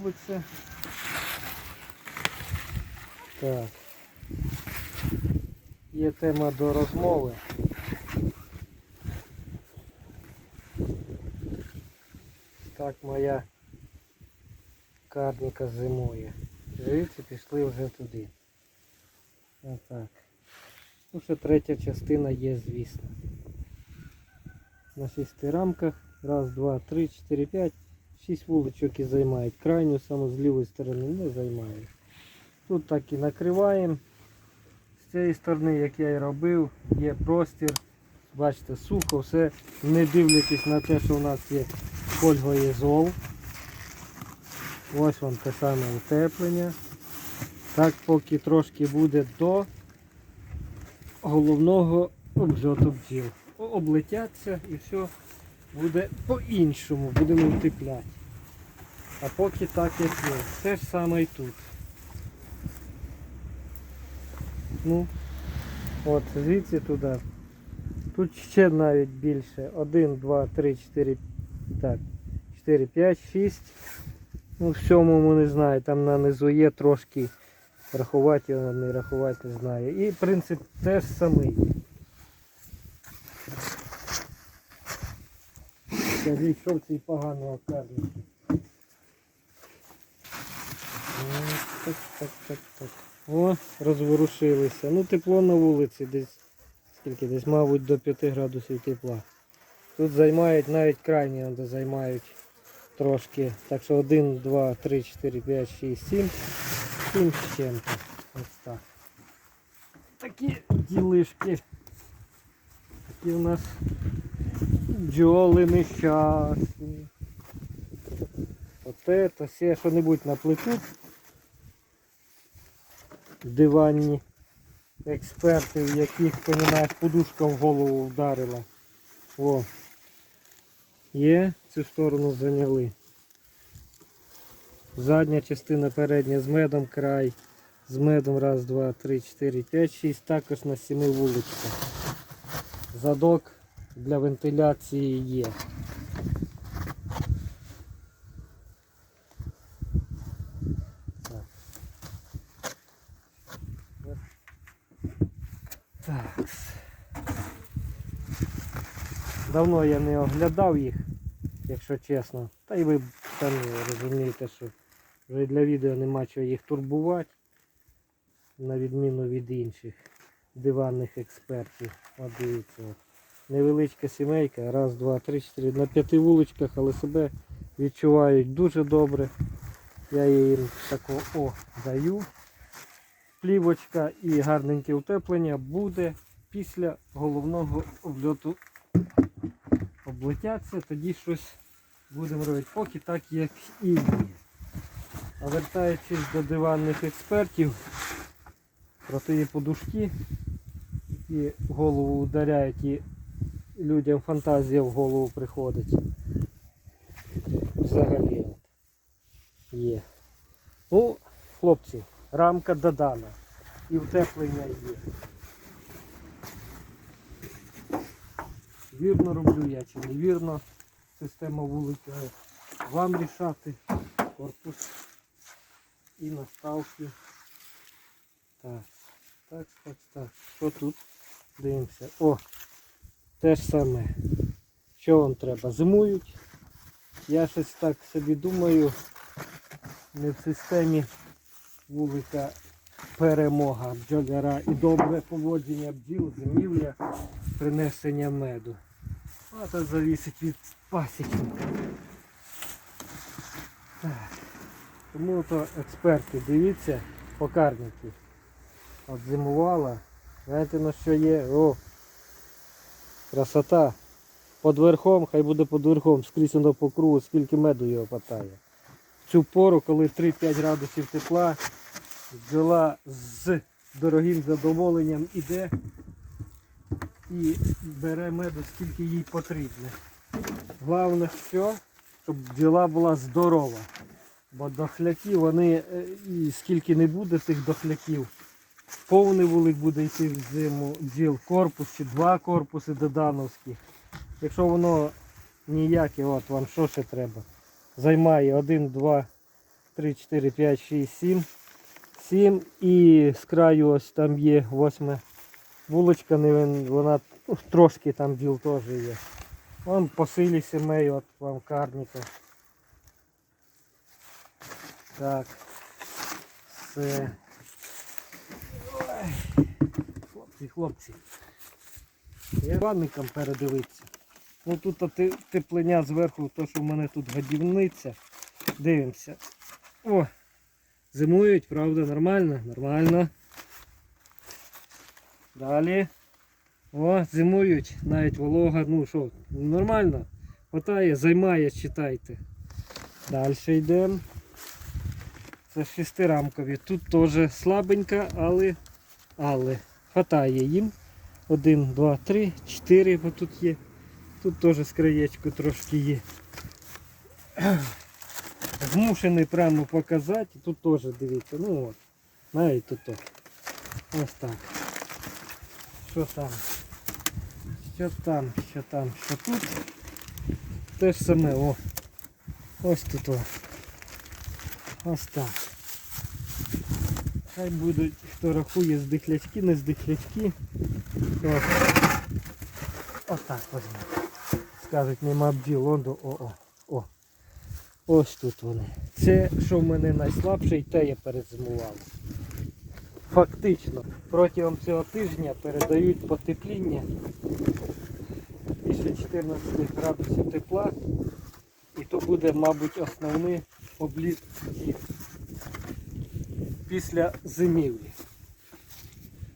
робиться. Так. Є тема до розмови. Так моя карніка зимує. Живці пішли вже туди. Отак. Ну, ще третя частина є, звісно. На шести рамках. Раз, два, три, чотири, п'ять. Шість вуличок і займають. Крайню саме з лівої сторони не займають. Тут так і накриваємо. З цієї сторони, як я і робив, є простір. Бачите, сухо, все, не дивлячись на те, що у нас є фольгоєзол. Ось вам те саме утеплення. Так поки трошки буде до головного обльоту бджіл. Облетяться і все буде по-іншому, будемо утепляти. А поки так як є. Те ж саме і тут. Ну, от звідси туди. Тут ще навіть більше. 1, 2, 3, 4, так, 4, 5, 6. Ну, в сьомому не знаю, там на низу є трошки. Рахувати не рахувати не знаю. І принцип теж самий. Скажіть, що в цій поганого карні? Так, так, так, так. О, розворушилися. Ну, тепло на вулиці десь, скільки десь, мабуть, до 5 градусів тепла. Тут займають навіть крайні де займають трошки. Так що 1, 2, 3, 4, 5, 6, 7. 7 з чим-то. Ось так. Такі ділишки. Такі у нас бджоли нещасні. Оте, то все що-небудь наплетуть. Диванні експерти, в яких, понімаєш, подушка в голову вдарила. О. Є, цю сторону зайняли. Задня частина передня з медом край. З медом раз, два, три, чотири, п'ять, шість. Також на сіми вуличках. Задок для вентиляції є. Так. Давно я не оглядав їх, якщо чесно. Та й ви самі розумієте, що вже для відео нема чого їх турбувати, на відміну від інших диванних експертів. От дивіться. Невеличка сімейка, раз, два, три, чотири, на п'яти вуличках, але себе відчувають дуже добре. Я їм тако о даю. Плівочка і гарненьке утеплення буде після головного обльоту облетяться, тоді щось будемо робити. Поки так, як і є. А вертаючись до диванних експертів, про ті подушки, які голову ударяють і людям фантазія в голову приходить. Взагалі є. Ну, хлопці, рамка додана. І утеплення є. Вірно роблю я чи не вірно. Система вулика вам рішати. Корпус і наставки. Так, так, так, так. Що тут? Дивимося. О! Те ж саме. Що вам треба? Зимують. Я щось так собі думаю. Не в системі вулика перемога бджоляра і добре поводження бджіл, зимівля, принесення меду. А це залежить від. Так. Тому то експерти, дивіться, покарники. От зимувала. Знаєте на що є? О! Красота. Под верхом, хай буде під верхом, скрізь воно по кругу, скільки меду його хватає. В цю пору, коли 3-5 градусів тепла, бджола з дорогим задоволенням іде і бере меду, скільки їй потрібно. Головне, що, щоб бджола була здорова. Бо дохляки, вони, е, і скільки не буде тих дохляків, повний вулик буде йти в зиму бджіл, корпус чи два корпуси додановські. Якщо воно ніяке, от вам що ще треба? Займає 1, 2, 3, 4, 5, 6, 7. 7 і з краю ось там є восьма вулочка, вона ну, трошки там бджіл теж є. Вон по силі сімей, от вам карніка. Так. Все. Хлопці, хлопці. Я ванникам передивитися. Ну тут теплення зверху, то що в мене тут годівниця. Дивимося. О! Зимують, правда, нормально? Нормально. Далі. О, зимують, навіть волога, ну що, нормально. Хватає, займає, читайте. Далі йдемо. Це шестирамкові. Тут теж слабенька, але, але хватає їм. Один, два, три, чотири, бо тут є. Тут теж з краєчку трошки є. Змушений прямо показати. Тут теж дивіться. Ну от. Навіть тут. Ось так. Що там? Що там, що там, що тут. Те ж саме, о. Ось тут о. Ось так. Хай будуть, хто рахує здихлячки, не здихлячки. Ось. Ось так возьмемо. Скажуть, нема бджіл, он до о-о. О. Ось тут вони. Це, що в мене найслабше, і те я перезимував. Фактично, протягом цього тижня передають потепління. Більше 14 градусів тепла. І то буде, мабуть, основний обліт після зимівлі.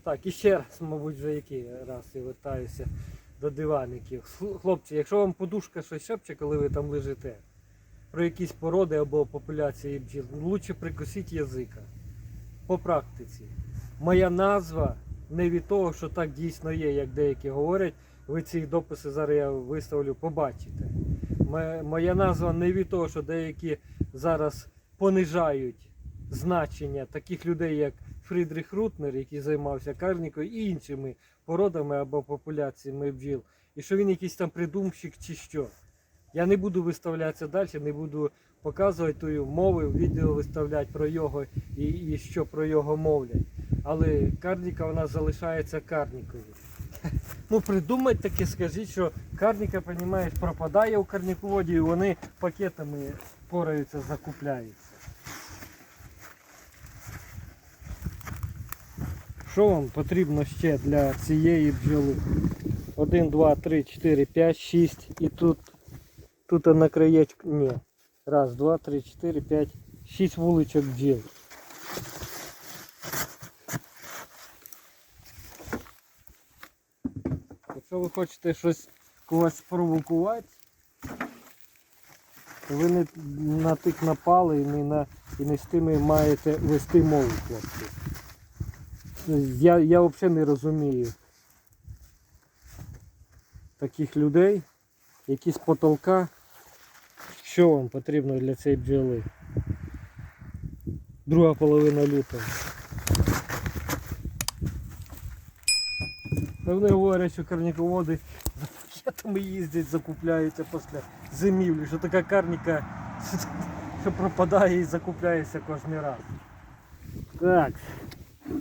Так, і ще раз, мабуть, вже який раз я вертаюся до диваників. Хлопці, якщо вам подушка щось шепче, коли ви там лежите, про якісь породи або популяції бджіл, лучше прикусіть язика. По практиці. Моя назва не від того, що так дійсно є, як деякі говорять. Ви ці дописи зараз я виставлю, побачите. Моя назва не від того, що деякі зараз понижають значення таких людей, як Фрідріх Рутнер, який займався карнікою, і іншими породами або популяціями бджіл. І що він якийсь там придумщик чи що. Я не буду виставлятися далі, не буду показувати тую мови, відео виставляти про його і, і що про його мовлять. Але карніка вона залишається карнікою. Ну придумайте таке, скажіть, що карніка, розумієш, пропадає у карніководі і вони пакетами пораються, закупляються. Що вам потрібно ще для цієї бджоли? 1, 2, 3, 4, 5, 6 і тут, тут на краєчку, ні. Раз, два, три, чотири, п'ять, шість вуличок бджіл. Якщо ви хочете щось когось спровокувати, то ви не на тих напали і не, на, і не з тими маєте вести мову, хлопці. Я, я взагалі не розумію таких людей, які з потолка, що вам потрібно для цієї бджоли. Друга половина лютого. Вони говорять, що карніководи за пакетами їздять, закупляються після зимівлі, що така карніка, що пропадає і закупляється кожен раз. Так,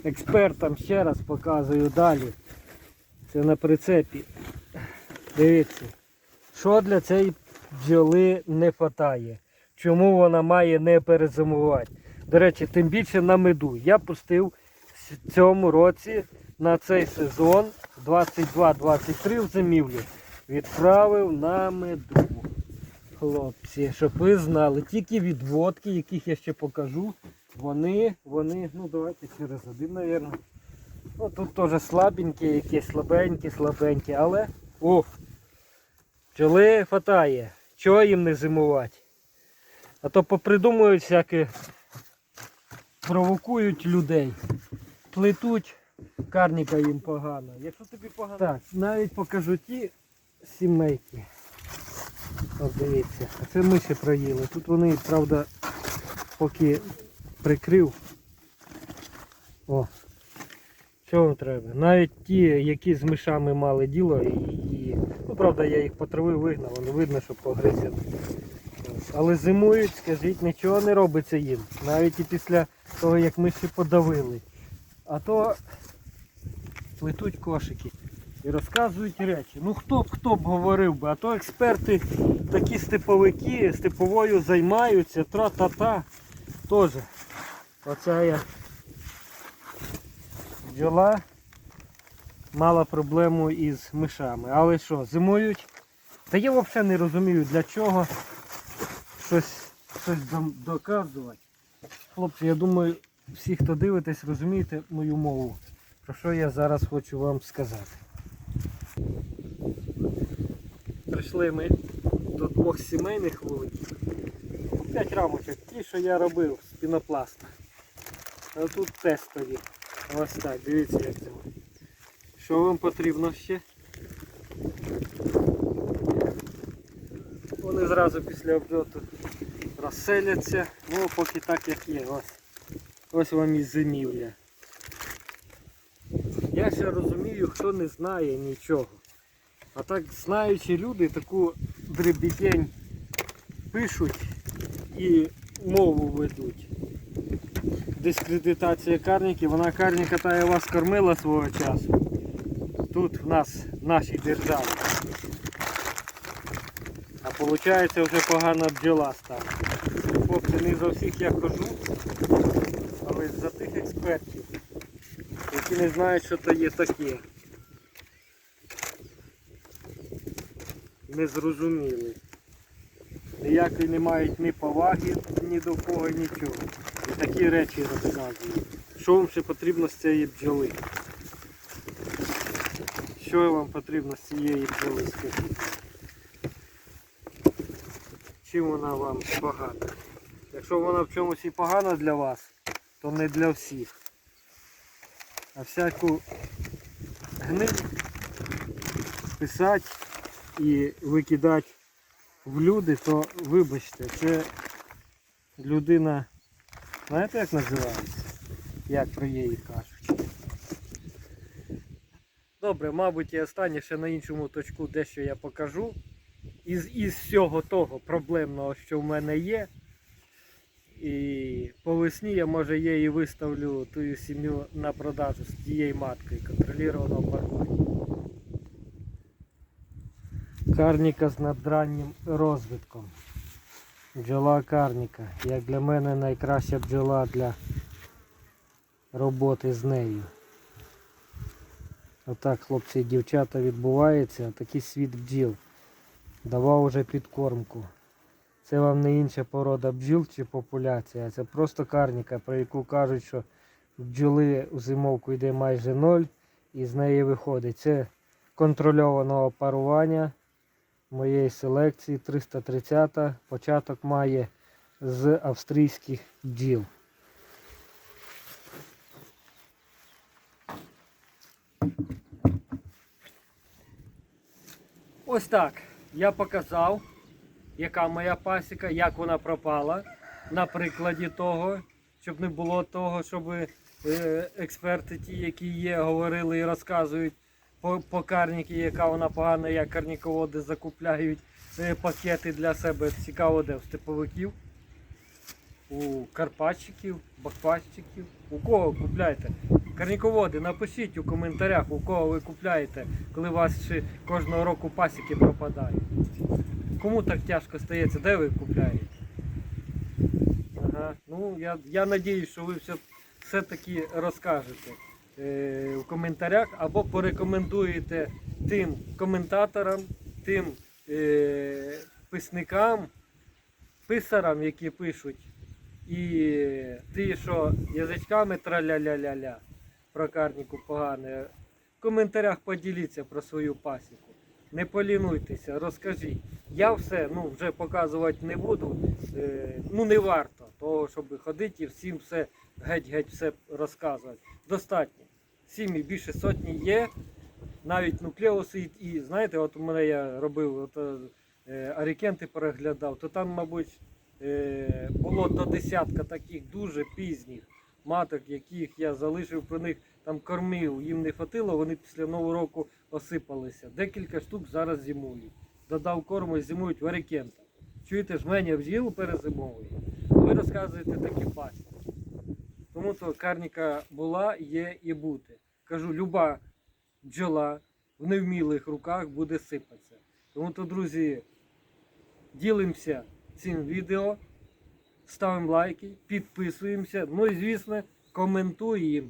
експертам ще раз показую далі. Це на прицепі. Дивіться, що для цієї бджоли не вистачає. Чому вона має не перезимувати? До речі, тим більше на меду. Я пустив в цьому році на цей сезон 22-23 в зимівлі. Відправив на меду. Хлопці, щоб ви знали, тільки відводки, яких я ще покажу, вони, вони, ну давайте через один, мабуть. Ну тут теж слабенькі, якісь слабенькі, слабенькі, але о, пчоли хватає. Чого їм не зимувати? А то попридумують всяке, провокують людей, плетуть, карніка їм погано. Якщо тобі погано. Так, навіть покажу ті сімейки. От дивіться, а це миші проїли. Тут вони, правда, поки прикрив. О, вам треба? Навіть ті, які з мишами мали діло, і, ну правда я їх потравив, вигнав, але видно, що погризли. Але зимують, скажіть, нічого не робиться їм. Навіть і після того, як ми ще подавили. А то плетуть кошики і розказують речі. Ну хто б хто б говорив би, а то експерти такі степовики, степовою займаються, тра-та-та. Теж. Оця я бджола мала проблему із мишами. Але що, зимують? Та я взагалі не розумію для чого щось, щось доказувати. Хлопці, я думаю, всі, хто дивитесь, розумієте мою мову. Про що я зараз хочу вам сказати. Прийшли ми до двох сімейних вуликів. П'ять рамочок, ті, що я робив з пінопласта. А тут тестові. Ось так, дивіться як це. Що вам потрібно ще? Вони зразу після обльоту розселяться. Ну, поки так як є. Ось. Ось вам і зимівля. Я ще розумію, хто не знає нічого. А так знаючі люди таку дребідень пишуть і мову ведуть. Дискредитація карників, вона карніка та я вас кормила свого часу. Тут в нас, в нашій державі. А виходить вже погана бджола стала. Хлопці, не за всіх я хожу, але за тих експертів, які не знають, що то є таке. Не зрозуміли. Ніякої не мають ні поваги ні до кого, нічого. І такі речі розказують. Що вам ще потрібно з цієї бджоли? Що вам потрібно з цієї бджоли, скажіть? Чим вона вам погана? Якщо вона в чомусь і погана для вас, то не для всіх. А всяку гниль писати і викидати в люди, то вибачте, це людина, знаєте як називається? Як про її кажуть. Добре, мабуть, і останнє ще на іншому точку дещо я покажу. Із, із всього того проблемного, що в мене є. І по весні я може і виставлю ту сім'ю на продажу з тією маткою контролірованого паркування. Карніка з надраннім розвитком. Бджола карніка. Як для мене найкраща бджола для роботи з нею. Отак, хлопці і дівчата, відбувається. Такий світ бджіл. Давав уже підкормку. Це вам не інша порода бджіл чи популяція, це просто карніка, про яку кажуть, що бджоли у зимовку йде майже ноль і з неї виходить. Це контрольованого парування моєї селекції 330 початок має з австрійських бджіл. Ось так. Я показав, яка моя пасіка, як вона пропала. На прикладі того, щоб не було того, щоб е, експерти, ті, які є, говорили і розказують по, по яка вона погана, як карніководи закупляють е, пакети для себе. Цікаво, де в степовиків, у карпатчиків, бакпатчиків. У кого купляєте? Карніководи, напишіть у коментарях, у кого ви купляєте, коли у вас ще кожного року пасіки пропадають. Кому так тяжко стається, де ви купляєте? Ага. Ну, я, я надіюсь, що ви все, все-таки розкажете е, в коментарях або порекомендуєте тим коментаторам, тим е, писникам, писарам, які пишуть, і ті, що язичками траля-ля-ля-ля про карніку погане. В коментарях поділіться про свою пасіку. Не полінуйтеся, розкажіть. Я все ну, вже показувати не буду. Е, ну не варто того, щоб ходити і всім все геть-геть все розказувати. Достатньо. Сім і більше сотні є. Навіть нуклеуси і, знаєте, от у мене я робив от, е, арікенти переглядав, то там, мабуть, е, було до десятка таких дуже пізніх маток, яких я залишив про них там кормив, їм не хватило, вони після нового року осипалися. Декілька штук зараз зимують. Додав корму і зимують в арікентах. чуєте, жменя бджіл перезимовує, ви розказуєте такі пасті. Тому то карніка була, є і бути. Кажу, люба бджола в невмілих руках буде сипатися. Тому то, друзі, ділимося цим відео, ставимо лайки, підписуємося. Ну і звісно, коментуємо.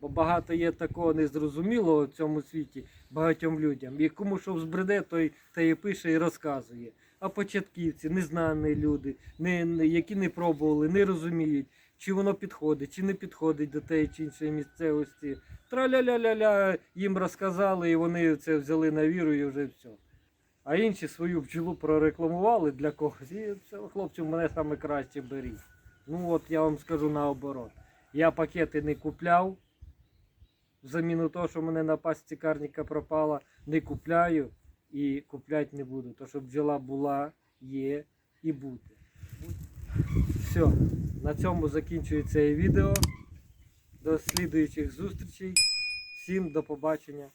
Бо багато є такого незрозумілого в цьому світі багатьом людям. І кому що взбреде, той та і пише і розказує. А початківці, незнані люди, не- які не пробували, не розуміють, чи воно підходить, чи не підходить до тієї чи іншої місцевості. Траля-ля-ля-ля, їм розказали, і вони це взяли на віру і вже все. А інші свою бджолу прорекламували для когось. І все, хлопці, мене саме краще беріть. Ну от я вам скажу наоборот. Я пакети не купляв. Заміну того, що мене на пасті карніка пропала, не купляю і купляти не буду. То щоб бджола була, є і буде. Все, на цьому закінчується і відео. До слідуючих зустрічей. Всім до побачення.